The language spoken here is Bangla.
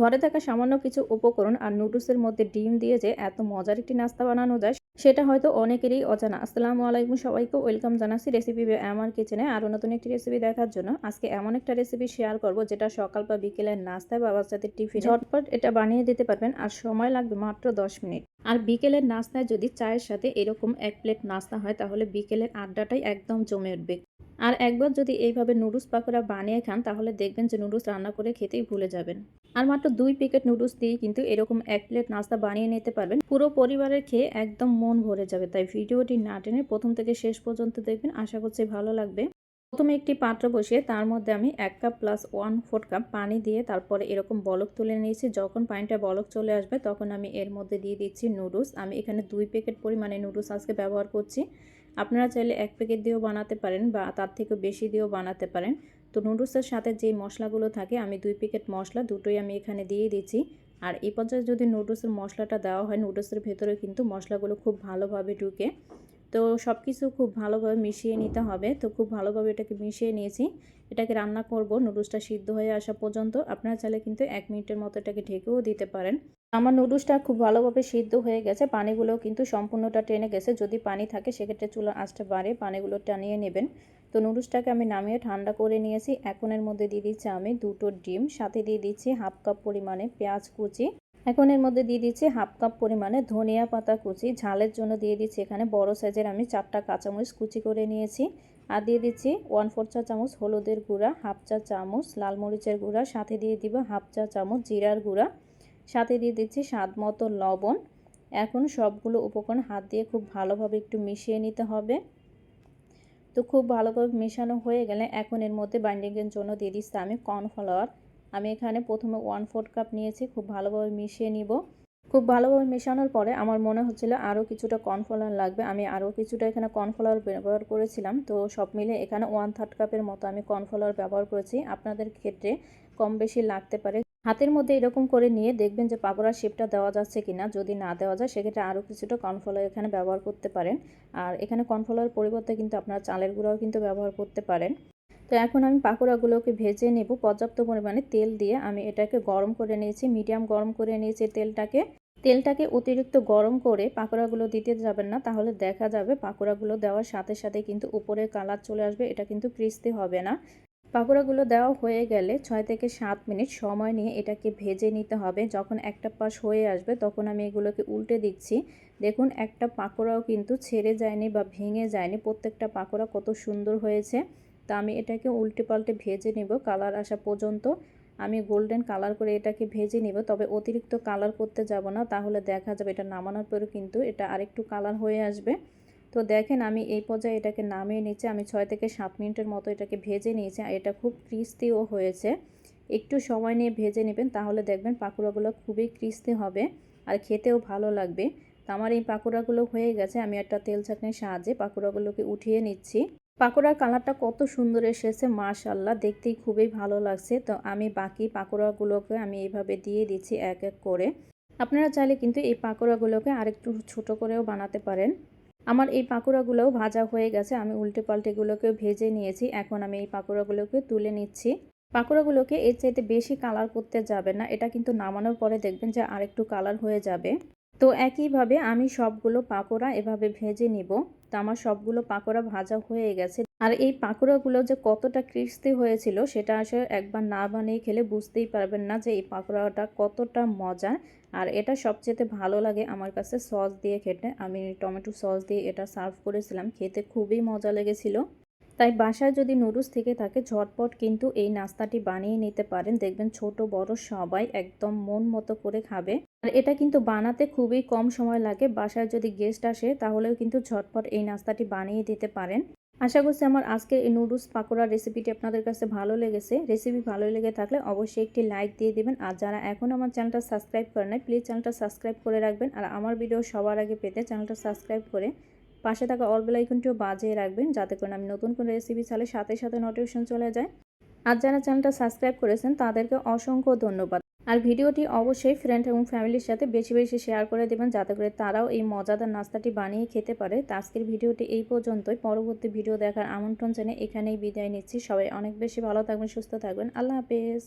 ঘরে থাকা সামান্য কিছু উপকরণ আর নুডলসের মধ্যে ডিম দিয়ে যে এত মজার একটি নাস্তা বানানো যায়, সেটা হয়তো অনেকেরই অজানা। আসসালামু আলাইকুম সবাইকে, ওয়েলকাম জানাচ্ছি রেসিপি আমার কিচেনে আরও নতুন একটি রেসিপি দেখার জন্য। আজকে এমন একটা রেসিপি শেয়ার করব যেটা সকাল বা বিকেলের নাস্তায় বা বাচ্চাদের টিফিন ঝটপট এটা বানিয়ে দিতে পারবেন আর সময় লাগবে মাত্র দশ মিনিট। আর বিকেলের নাস্তায় যদি চায়ের সাথে এরকম এক প্লেট নাস্তা হয়, তাহলে বিকেলের আড্ডাটাই একদম জমে উঠবে। আর একবার যদি এইভাবে নুডলস পাকোড়া বানিয়ে খান, তাহলে দেখবেন যে নুডলস রান্না করে খেতেই ভুলে যাবেন। আর মাত্র দুই প্যাকেট নুডলস দিয়ে কিন্তু এরকম এক প্লেট নাস্তা বানিয়ে নিতে পারবেন। পুরো পরিবারের খেয়ে একদম মন ভরে যাবে। তাই ভিডিওটি না টেনে প্রথম থেকে শেষ পর্যন্ত দেখবেন। আশা করছি ভালো লাগবে। প্রথমে একটি পাত্র বসিয়ে তার মধ্যে আমি এক cup plus one four cup পানি দিয়ে তারপরে এরকম বলক তুলে নিয়েছি। যখন পানিটা বলক চলে আসবে, তখন আমি এর মধ্যে দিয়ে দিচ্ছি নুডলস আমি এখানে দুই প্যাকেট পরিমাণে নুডলস আজকে ব্যবহার করছি। আপনারা চাইলে এক প্যাকেট দিয়েও বানাতে পারেন বা তার থেকেও বেশি দিয়েও বানাতে পারেন। তো নুডলসের সাথে যে মশলাগুলো থাকে, আমি দুই প্যাকেট মশলা দুটোই আমি এখানে দিয়ে দিচ্ছি। আর এই পর্যায়ে যদি নুডলসের মশলাটা দেওয়া হয়, নুডলসের ভেতরে কিন্তু মশলাগুলো খুব ভালোভাবে ঢুকে। তো সব কিছু খুব ভালোভাবে মিশিয়ে নিতে হবে। তো খুব ভালোভাবে এটাকে মিশিয়ে নিয়েছি। এটাকে রান্না করব, নুডলসটা সিদ্ধ হয়ে আসা পর্যন্ত। আপনারা চাইলে কিন্তু এক মিনিটের মতো এটাকে ঢেকেও দিতে পারেন। আমার নুডলসটা খুব ভালোভাবে সিদ্ধ হয়ে গেছে। পানিগুলো কিন্তু সম্পূর্ণটা টেনে গেছে। যদি পানি থাকে, সেক্ষেত্রে চুলা আঁচটা বাড়ে পানিগুলো টানিয়ে নেবেন। তো নুডলসটাকে আমি নামিয়ে ঠান্ডা করে নিয়েছি। এখন এর মধ্যে দিয়ে দিচ্ছি আমি দুটো ডিম। সাথে দিয়ে দিচ্ছি হাফ কাপ পরিমাণে পেঁয়াজ কুচি। এখন এর মধ্যে দিয়ে দিচ্ছি হাফ কাপ পরিমাণে ধনিয়া পাতা কুচি। ঝালের জন্য দিয়ে দিচ্ছি এখানে বড় সাইজের আমি চারটা কাঁচামরিচ কুচি করে নিয়েছি। আর দিয়ে দিচ্ছি ওয়ান ফোর চা চামচ হলুদের গুঁড়া হাফ চা চামচ লাল মরিচের গুঁড়া, সাথে দিয়ে দিব হাফ চা চামচ জিরার গুঁড়া। সাথে দিয়ে দিচ্ছি স্বাদ মতো লবণ। এখন সবগুলো উপকরণ হাত দিয়ে খুব ভালোভাবে একটু মিশিয়ে নিতে হবে। তো খুব ভালোভাবে মেশানো হয়ে গেলে এখন এর মধ্যে বাইন্ডিংয়ের জন্য দিয়ে দিচ্ছি আমি কর্নফ্লাওয়ার আমি এখানে প্রথমে ওয়ান ফোর্থ কাপ নিয়েছি, খুব ভালোভাবে মিশিয়ে নিব। খুব ভালোভাবে মেশানোর পরে আমার মনে হচ্ছিল আরও কিছুটা কর্নফ্লাওয়ার লাগবে। আমি আরও কিছুটা এখানে কর্নফ্লাওয়ার ব্যবহার করেছিলাম। তো সব মিলে এখানে ওয়ান থার্ড কাপের মতো আমি কর্নফ্লাওয়ার ব্যবহার করেছি। আপনাদের ক্ষেত্রে কম বেশি লাগতে পারে। হাতের মধ্যে এরকম করে নিয়ে দেখবেন যে পাকোড়ার শেপটা দেওয়া যাচ্ছে কিনা। যদি না দেওয়া যায়, সেক্ষেত্রে আরও কিছুটা কর্নফ্লাওয়ার এখানে ব্যবহার করতে পারেন। আর এখানে কর্নফ্লাওয়ার পরিবর্তে কিন্তু আপনারা চালের গুঁড়াও কিন্তু ব্যবহার করতে পারেন। তো এখন আমি পাকোড়াগুলোকে ভেজে নেব। পর্যাপ্ত পরিমাণে তেল দিয়ে আমি এটাকে গরম করে নিয়েছি, মিডিয়াম গরম করে নিয়েছি তেলটাকে। তেলটাকে অতিরিক্ত গরম করে পাকোড়াগুলো দিতে যাবেন না, তাহলে দেখা যাবে পাকোড়াগুলো দেওয়ার সাথে সাথে কিন্তু উপরে কালার চলে আসবে, এটা কিন্তু ক্রিস্তি হবে না। পাকোড়াগুলো দেওয়া হয়ে গেলে ছয় থেকে সাত মিনিট সময় নিয়ে এটাকে ভেজে নিতে হবে। যখন একটা পাশ হয়ে আসবে, তখন আমি এগুলোকে উল্টে দিচ্ছি। দেখুন, একটা পাকোড়াও কিন্তু ছেড়ে যায়নি বা ভেঙে যায়নি। প্রত্যেকটা পাকোড়া কত সুন্দর হয়েছে। তা আমি এটাকে উল্টে পাল্টে ভেজে নেব কালার আসা পর্যন্ত। আমি গোল্ডেন কালার করে এটাকে ভেজে নিব, তবে অতিরিক্ত কালার করতে যাব না, তাহলে দেখা যাবে এটা নামানোর পরে কিন্তু এটা আরেকটু কালার হয়ে আসবে। তো দেখেন আমি এই পর্যায়ে এটাকে নামিয়ে নিচ্ছি, আমি ছয় থেকে সাত মিনিটের মতো এটাকে ভেজে নিয়েছি, আর এটা খুব ক্রিস্তিও হয়েছে। একটু সময় নিয়ে ভেজে নেবেন, তাহলে দেখবেন পাকুড়াগুলো খুবই ক্রিস্তি হবে আর খেতেও ভালো লাগবে। তো আমার এই পাকুড়াগুলো হয়ে গেছে, আমি একটা তেল চাটনির সাহায্যে পাকুড়াগুলোকে উঠিয়ে নিচ্ছি। পাকোড়ার কালারটা কত সুন্দর এসেছে মাশাল্লাহ দেখতেই খুবই ভালো লাগছে। তো আমি বাকি পাকোড়াগুলোকে আমি এইভাবে দিয়ে দিচ্ছি এক এক করে। আপনারা চাইলে কিন্তু এই পাকোড়াগুলোকে আরেকটু ছোট করেও বানাতে পারেন। আমার এই পাকোড়াগুলোও ভাজা হয়ে গেছে, আমি উল্টে পাল্টেগুলোকে ভেজে নিয়েছি, এখন আমি এই পাকোড়াগুলোকে তুলে নিচ্ছি। পাকোড়াগুলোকে এর চাইতে বেশি কালার করতে যাবে না, এটা কিন্তু নামানোর পরে দেখবেন যে আরেকটু কালার হয়ে যাবে। তো একইভাবে আমি সবগুলো পাকোড়া এভাবে ভেজে নিব। তো আমার সবগুলো পাকোড়া ভাজা হয়ে গেছে। আর এই পাকোড়াগুলো যে কতটা ক্রিস্তি হয়েছিল, সেটা আসলে একবার না বানিয়ে খেলে বুঝতেই পারবেন না যে এই পাকোড়াটা কতটা মজার। আর এটা সবচেয়ে ভালো লাগে আমার কাছে সস দিয়ে খেতে। আমি টমেটো সস দিয়ে এটা সার্ভ করেছিলাম। খেতে খুবই মজা লেগেছিল। তাই বাসায় যদি নুডলস থেকে থাকে, ঝটপট কিন্তু এই নাস্তাটি বানিয়ে নিতে পারেন। দেখবেন ছোট, বড় সবাই একদম মন মতো করে খাবে। আর এটা কিন্তু বানাতে খুবই কম সময় লাগে। বাসায় যদি গেস্ট আসে, তাহলেও কিন্তু ঝটপট এই নাস্তাটি বানিয়ে দিতে পারেন। আশা করছি আমার আজকের এই নুডলস পাকোড়ার রেসিপিটি আপনাদের কাছে ভালো লেগেছে। রেসিপি ভালো লেগে থাকলে অবশ্যই একটি লাইক দিয়ে দেবেন। আর যারা এখন আমার চ্যানেলটা সাবস্ক্রাইব করে নাই, প্লিজ চ্যানেলটা সাবস্ক্রাইব করে রাখবেন। আর আমার ভিডিও সবার আগে পেতে চ্যানেলটা সাবস্ক্রাইব করে পাশে থাকা অল বেল আইকনটিও বাজিয়ে রাখবেন যাতে করে আমি নতুন কোনো রেসিপি চালে সাথে সাথে নোটিফিকেশন চলে যায়। আর যারা চ্যানেলটা সাবস্ক্রাইব করেছেন, তাদেরকে অসংখ্য ধন্যবাদ। আর ভিডিওটি অবশ্যই ফ্রেন্ড এবং ফ্যামিলির সাথে বেশি বেশি শেয়ার করে দেবেন, যাতে করে তারাও এই মজাদার নাস্তাটি বানিয়ে খেতে পারে। তো আজকের ভিডিওটি এই পর্যন্তই। পরবর্তী ভিডিও দেখার আমন্ত্রণ জানিয়ে এখানেই বিদায় নিচ্ছি। সবাই অনেক বেশি ভালো থাকবেন, সুস্থ থাকবেন। আল্লাহ হাফেজ।